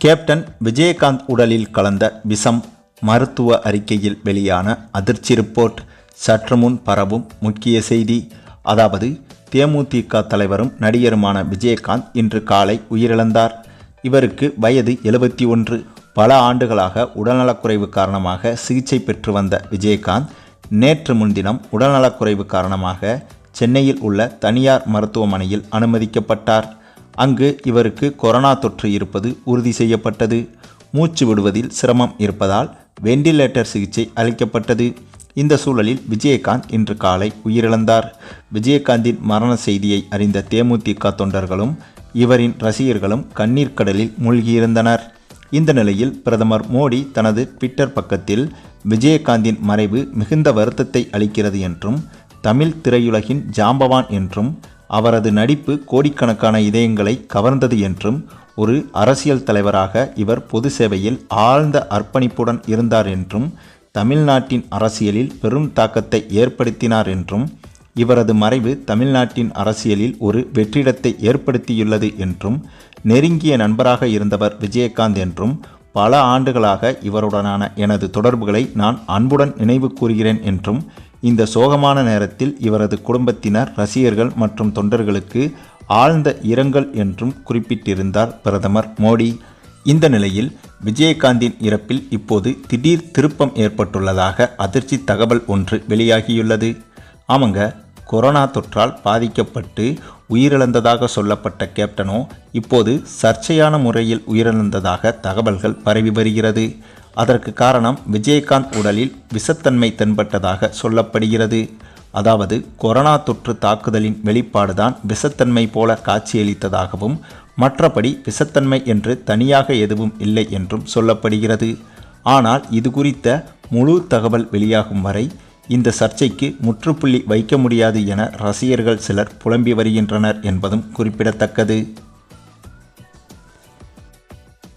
Captain Vijayakanth உடலில் கலந்த விஷம் மருத்துவ அறிக்கையில் வெளியான அதிர்ச்சி ரிப்போர்ட் சற்று முன் பரவும் முக்கிய செய்தி. அதாவது தேமுதிக தலைவரும் நடிகருமான விஜயகாந்த் இன்று காலை உயிரிழந்தார். இவருக்கு வயது எழுபத்தி ஒன்று. பல ஆண்டுகளாக உடல்நலக்குறைவு காரணமாக சிகிச்சை பெற்று வந்த விஜயகாந்த் நேற்று முன்தினம் உடல்நலக்குறைவு காரணமாக சென்னையில் உள்ள தனியார் மருத்துவமனையில் அனுமதிக்கப்பட்டார். அங்கு இவருக்கு கொரோனா தொற்று இருப்பது உறுதி செய்யப்பட்டது. மூச்சு விடுவதில் சிரமம் இருப்பதால் வெண்டிலேட்டர் சிகிச்சை அளிக்கப்பட்டது. இந்த சூழலில் விஜயகாந்த் இன்று காலை உயிரிழந்தார். விஜயகாந்தின் மரண செய்தியை அறிந்த தேமுதிக தொண்டர்களும் இவரின் ரசிகர்களும் கண்ணீர் கடலில் மூழ்கியிருந்தனர். இந்த நிலையில் பிரதமர் மோடி தனது ட்விட்டர் பக்கத்தில் விஜயகாந்தின் மறைவு மிகுந்த வருத்தத்தை அளிக்கிறது என்றும் தமிழ் திரையுலகின் ஜாம்பவான் என்றும் அவரது நடிப்பு கோடிக்கணக்கான இதயங்களை கவர்ந்தது என்றும் ஒரு அரசியல் தலைவராக இவர் பொது சேவையில் ஆழ்ந்த அர்ப்பணிப்புடன் இருந்தார் என்றும் தமிழ்நாட்டின் அரசியலில் பெரும் தாக்கத்தை ஏற்படுத்தினார் என்றும் இவரது மறைவு தமிழ்நாட்டின் அரசியலில் ஒரு வெற்றிடத்தை ஏற்படுத்தியுள்ளது என்றும் நெருங்கிய நண்பராக இருந்தவர் விஜயகாந்த் என்றும் பல ஆண்டுகளாக இவருடனான எனது தொடர்புகளை நான் அன்புடன் நினைவு கூறுகிறேன் என்றும் இந்த சோகமான நேரத்தில் இவரது குடும்பத்தினர் ரசிகர்கள் மற்றும் தொண்டர்களுக்கு ஆழ்ந்த இரங்கல் என்றும் குறிப்பிட்டிருந்தார் பிரதமர் மோடி. இந்த நிலையில் விஜயகாந்தின் இறப்பில் இப்போது திடீர் திருப்பம் ஏற்பட்டுள்ளதாக அதிர்ச்சி தகவல் ஒன்று வெளியாகியுள்ளது. ஆமாங்க கொரோனா தொற்றால் பாதிக்கப்பட்டு உயிரிழந்ததாக சொல்லப்பட்ட கேப்டனோ இப்போது சர்ச்சையான முறையில் உயிரிழந்ததாக தகவல்கள் பரவி வருகிறது. அதற்கு காரணம் விஜயகாந்த் உடலில் விஷத்தன்மை தென்பட்டதாக சொல்லப்படுகிறது. அதாவது கொரோனா தொற்று தாக்குதலின் வெளிப்பாடுதான் விஷத்தன்மை போல காட்சியளித்ததாகவும் மற்றபடி விஷத்தன்மை என்று தனியாக எதுவும் இல்லை என்றும் சொல்லப்படுகிறது. ஆனால் இது குறித்த முழு தகவல் வெளியாகும் வரை இந்த சர்ச்சைக்கு முற்றுப்புள்ளி வைக்க முடியாது என ரசிகர்கள் சிலர் புலம்பி வருகின்றனர் என்பதும் குறிப்பிடத்தக்கது.